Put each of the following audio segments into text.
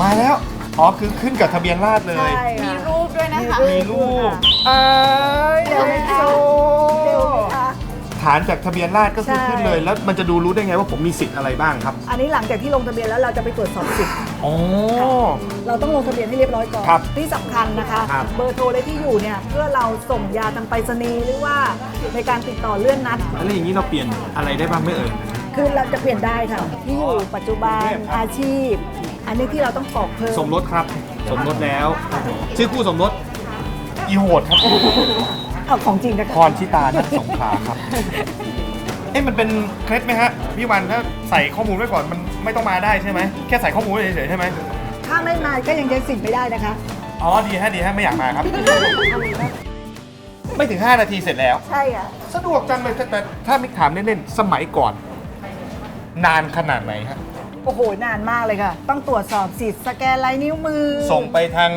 มาแล้ว อ๋อ คือขึ้นกับทะเบียนราษฎร์เลยใช่มีค่ะรูปด้วยนะคะ มีรูป เอ้ยไฮโซเร็วไหมคะ ฐานจากทะเบียนราษฎร์ก็คือใช่ ขึ้นเลย แล้วมันจะดูรู้ได้ไงว่าผมมีสิทธิ์อะไรบ้างครับอันนี้หลังจากที่ลงทะเบียนแล้วเราจะไปตรวจสอบสิทธิ์อ๋อ เราต้องลงทะเบียนให้เรียบร้อยก่อนครับที่สำคัญนะคะ ครับ เบอร์โทรและที่อยู่เนี่ยเพื่อเราส่งยาทางไปรษณีย์หรือว่าในการติดต่อเลื่อนนัด แล้วอย่างนี้เราเปลี่ยนอะไรได้บ้างไหม่เอ่ย คือเราจะเปลี่ยนได้ค่ะที่อยู่ปัจจุบันกรุงเทพครับ อาชีพ อันนี้ที่เราต้องกรอกเพิ่มสมรสครับ สมรสแล้ว ชื่อคู่สมรสอีโหดครับ เอาของจริงนะพคะรชิตานัทสงขลาครับ เอ๊ะมันเป็นเคล็ดไหมฮะพี่วันถ้าใส่ข้อมูลไว้ก่อนมันไม่ต้องมาได้ใช่ไหมแค่ใส่ข้อมูลไว้เฉยๆใช่ไหมถ้าไม่มาก็ยังใช้สิทธิ์ไม่ได้นะคะอ๋อดีฮะดีฮะไม่อยากมาครับ ไม่ถึง 5 นาทีเสร็จแล้ว ใช่ค่ะสะดวกจังเลยแต่แต่ถ้ามิกถามเล่นๆสมัยก่อน นานขนาดไหนฮะโอ้โหนานมากเลยค่ะ ต้องตรวจสอบสิทธิ์สแกนลายนิ้วมือ ส่งไปทาง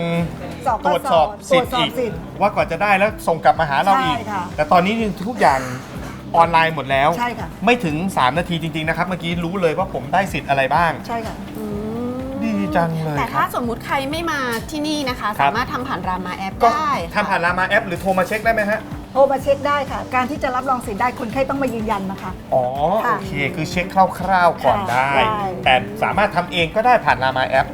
สอบตรวจสอบตรสิวทจธิ์สออีบกสิทธิ์ว่ากว่าจะได้แล้วส่งกลับมาหาเราอีก ใช่ค่ะแต่ตอนนี้ทุกอย่างออนไลน์หมดแล้ว ใช่ค่ะ ไม่ถึง 3 นาทีจริง ๆ นะครับ เมื่อกี้รู้เลยว่าผมได้สิทธิ์อะไรบ้าง ใช่ค่ะดีจังเลยแต่คถ้ารับ สมมุติใครไม่มาที่นี่นะคะ ครับ สามารถทำผ่านรามาแอปก็ได้ทำผ่านรามาแอป หรือโทรมาเช็คได้ไหมฮะ โทรมาเช็คได้ค่ะ การที่จะรับรองสิทธิ์ได้คนไข้ต้องมายืนยันนะคะ อ๋อ ค่ะโอเค คือเช็คคร่าวๆก่อนค่ะได้ ได้ แต่สามารถทำเองก็ได้ผ่านรามาแอป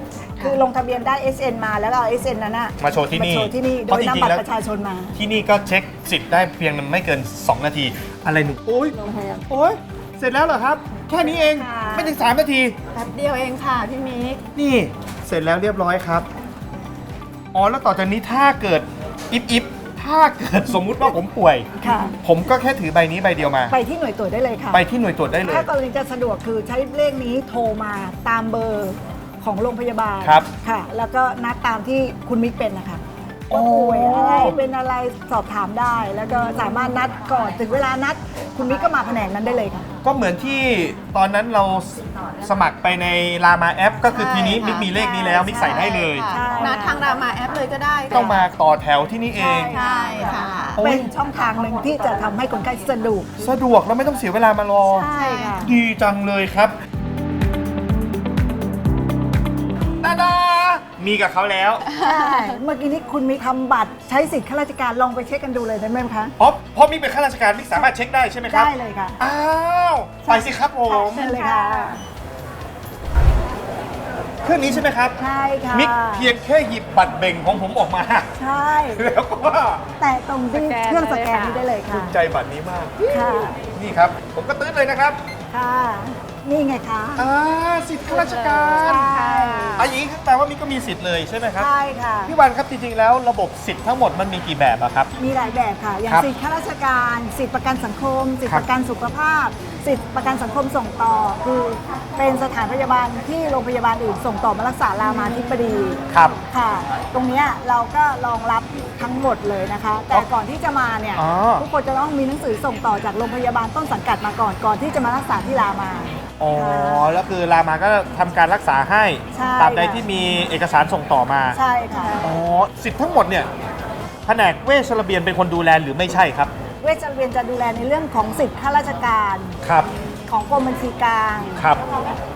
คือลงทะเบียนได้ SN มาแล้วเราเอา SN นั้นน่ะมาโชว์ที่นี่มาโชว์ที่นี่เพโดราะยจรินำงบัๆตแล้วรประชาชนมาที่นี่ก็เช็คสิทธิ์ได้เพียงไม่เกิน 2 นาที อะไรหนึ่งโอ้ยโอ้ย เสร็จแล้วเหรอครับ แค่นี้เอง ค่ะ ไม่ถึง 3 นาที แป๊บเดียวเองค่ะพี่มิก นี่ เสร็จแล้วเรียบร้อยครับ อ๋อ แล้วต่อจากนี้ถ้าเกิด อิฟอิฟถ้าเกิดสมมุติว่าผมป่วย ค่ะ ผมก็แค่ถือใบนี้ใบเดียวมา ไปที่หน่วยตรวจได้เลยค่ะ ไปที่หน่วยตรวจได้เลย ถ้ากรณีจะสะดวกคือใช้เลขนี้โทรมาตามเบอร์ ของโรงพยาบาลครับค่ะ แล้วก็นัดตามที่คุณมิกเป็นนะคะโอ้ว่าป่วยอะไรเป็นอะไรสอบถามได้ แล้วก็สามารถนัดก่อนถึงเวลานัด คุณมิกก็มาแผนกนั้นได้เลยค่ะ ก็เหมือนที่ตอนนั้นเราสมัครไปในรามาแอป ก็คือใช่ทีนี้ค่ะมิกมีเลขนี้แล้วมิกใส่ได้เลยค่ะใช่ นัดทางรามาแอปเลยก็ได้ค่ะต้องมาต่อแถวที่นี่เอง ใช่ค่ะ โอ้ย เป็นช่องทางหนึ่งที่จะทำให้คนไข้สะดวกสะดวกแล้วไม่ต้องเสียเวลามารอ ใช่ค่ะ ดีจังเลยครับ ดา มีกับเขาแล้ว ใช่เมื่อกี้นี้คุณมีทำบัตรใช้สิทธิ์ข้าราชการลองไปเช็คกันดูเลยได้ไหมคะ อ๋อเพราะมิกเป็นข้าราชการมิกสามารถเช็คได้ใช่ไหมครับ ได้เลยค่ะอ้าว ไปสิครับผม เชิญเลยค่ะ เครื่องนี้ใช่ไหมครับ ใช่ค่ะมิกเพียงแค่หยิบบัตรเบ่งของผมออกมา ใช่ แล้วก็แต่ตรงที่สแกนเครื่องสแกนเลยค่ะนี้ได้เลยภูค่ะมิใจบัตรนี้มาก ค่ะ นี่ครับ ผมก็ตื้นเลยนะครับ ค่ะ นี่ไงคะ อ่าสิทธิ์ข้าราชการใช่ อันนี้แปลว่ามิกก็มีสิทธิ์เลยใช่ไหมครับ ใช่ค่ะ พี่วันครับจริงๆแล้วระบบสิทธิ์ทั้งหมดมันมีกี่แบบอะครับ มีหลายแบบค่ะ อย่างครับสิทธิข้าราชการ สิทธิประกันสังคม สิทธิครับ ประกันสุขภาพ สิทธิประกันสังคมส่งต่อ คือเป็นสถานพยาบาลที่โรงพยาบาลอื่นส่งต่อมารักษารามาธิบดีครับ ค่ะ ตรงเนี้ยเราก็รองรับทั้งหมดเลยนะคะ แต่ก่อนที่จะมาเนี่ยอ๋อ ทุกคนจะต้องมีหนังสือส่งต่อจากโรงพยาบาลต้นสังกัดมาก่อนก่อนที่จะมารักษาที่รามา อ๋อค่ะแล้วคือรามาก็ทำการรักษาให้ใช่ตราบใดค่ะ ที่มีเอกสารส่งต่อมาใช่ค่ะ อ๋อสิทธิ์ทั้งหมดเนี่ยแผนกเวชระเบียนเป็นคนดูแลหรือไม่ใช่ครับ เวชระเวียนจะดูแลในเรื่องของสิทธิข้าราชการ ครับ ของกรมบัญชีกลาง ครับ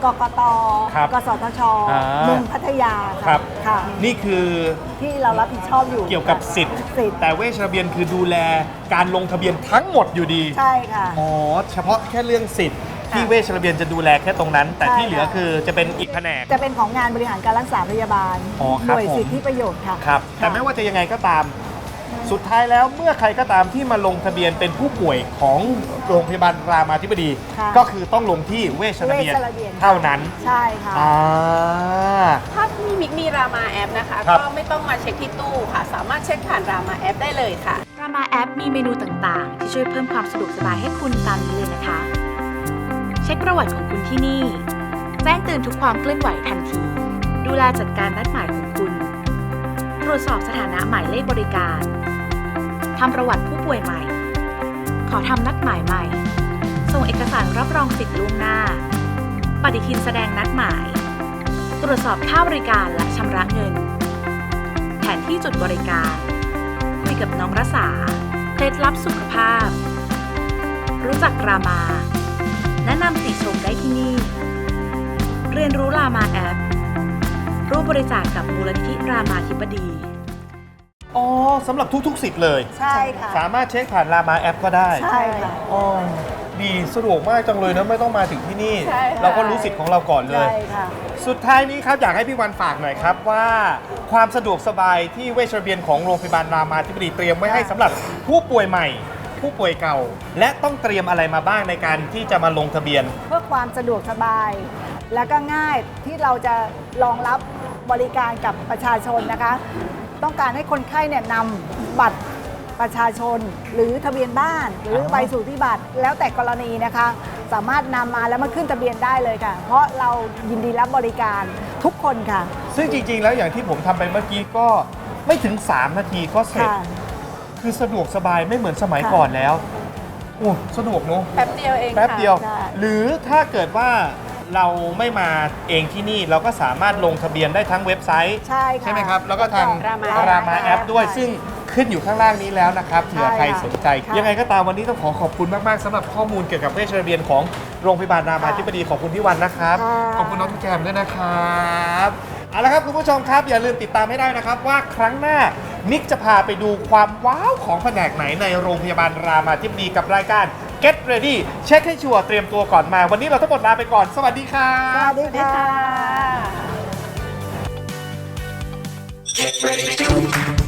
กกต ครับกสทชอ่าเมืองพัทยาครับ ค่ะนี่คือที่เรารับผิดชอบอยู่เกี่ยวกับสิทธิ์ สิทธิ์แต่เวชระเบียนคือดูแลการลงทะเบียนทั้งหมดอยู่ดี ใช่ค่ะ อ๋อ เฉพาะแค่เรื่องสิทธิ์ที่ค่ะเวชระเบียนจะดูแลแค่ตรงนั้น แต่ใช่ที่เหลือค่ะ คือจะเป็นอีกแผนก จะเป็นของงานบริหารการรักษาพยาบาลอ๋อหครับน่วยผม สิทธิประโยชน์ค่ะครับ แต่ค่ะไม่ว่าจะยังไงก็ตาม สุดท้ายแล้วเมื่อใครก็ตามที่มาลงทะเบียนเป็นผู้ป่วยของโรงพยาบาลรามาธิบดี ค่ะก็คือต้องลงที่เวชระเบียนเวชระเบียน เท่านั้นใช่ค่ะ อ่า ถ้าพี่มิกมีรามาแอปนะคะ ครับ ก็ไม่ต้องมาเช็คที่ตู้ค่ะ สามารถเช็คผ่านรามาแอปได้เลยค่ะ รามาแอปมีเมนูต่างๆ ที่ช่วยเพิ่มความสะดวกสบายให้คุณตามนี้เลยนะคะ เช็คประวัติของคุณที่นี่ แจ้งเตือนทุกความเคลื่อนไหวทันที ดูแลจัดการนัดหมายของคุณต รวจสอบสถานะหมายเลขบริการทำประวัติผู้ป่วยใหม่ ขอทำนัดหมายใหม่ ส่งเอกสารรับรองสิทธิ์ล่วงหน้า ปฏิทินแสดงนัดหมาย ตรวจสอบค่าบริการและชำระเงิน แผนที่จุดบริการ คุยกับน้องรัษาเคล็ดลับสุขภาพ รู้จักรามา แนะนำติชมได้ที่นี่ เรียนรู้รามาแอป ร่วมบริจาคกับมูลนิธิรามาธิบดี อ๋อสำหรับทุกๆสิทธิ์เลย ใช่ค่ะ สามารถเช็คผ่านรามาแอปก็ได้ใช่ค่ะ อ๋อดีสะดวกมากจังเลยนะไม่ต้องมาถึงที่นี่ ใช่ค่ะ เราก็รู้สิทธิ์ของเราก่อนเลย ใช่ค่ะ สุดท้ายนี้ครับอยากให้พี่วันฝากหน่อยครับว่าความสะดวกสบายที่เวชระเบียนของโรงพยาบาลรามาธิบดีเตรียมไว้ให้สำหรับผู้ป่วยใหม่ ผู้ป่วยเก่า และต้องเตรียมอะไรมาบ้างในการที่จะมาลงทะเบียน เพื่อความสะดวกสบาย แล้วก็ง่ายที่เราจะรองรับบริการกับประชาชนนะคะ ต้องการให้คนไข้เนี่ยนำบัตรประชาชน หรือทะเบียนบ้าน หรือใบสูติบัตรแล้วแต่กรณีนะคะ สามารถนำมาแล้วมาขึ้นทะเบียนได้เลยค่ะ เพราะเรายินดีรับบริการทุกคนค่ะ ซึ่งจริงๆ แล้วอย่างที่ผมทำไปเมื่อกี้ก็ไม่ถึง 3 นาทีก็เสร็จ ค่ะ คือสะดวกสบายไม่เหมือนสมัยค่ะ ก่อนแล้วโอ้สะดวกเนอะแป๊บเดียวเองแป๊บค่ะเดียวใช่หรือถ้าเกิดว่า เราไม่มาเองที่นี่เราก็สามารถลงทะเบียนได้ทั้งเว็บไซต์ใช่ค่ะใช่ไหมครับ แล้วก็ทางรามารามาแอป ด้วยค่ะซึ่งขึ้นอยู่ข้างล่างนี้แล้วนะครับเผื่อใครสนใจค่ะยังไงก็ตามวันนี้ต้องขอขอบคุณมาก ๆสำหรับข้อมูลเกี่ยวกับเวชระเบียนของโรงพยาบาลรามาธิบดีขอบคุณพี่วันนะครับค่ะขอบคุณน้องทุกแจมด้วยนะครับเอาละครับคุณผู้ชมครับอย่าลืมติดตามให้ได้นะครับ ว่าครั้งหน้านิกจะพาไปดูความว้าวของแผนกไหนในโรงพยาบาลรามาธิบดีกับรายการ Get Ready เช็คให้ชัวร์เตรียมตัวก่อนมา วันนี้เราทั้งหมดลาไปก่อน สวัสดีครัสบวัสดีสวัสดีค่ะค่ะ Get ready to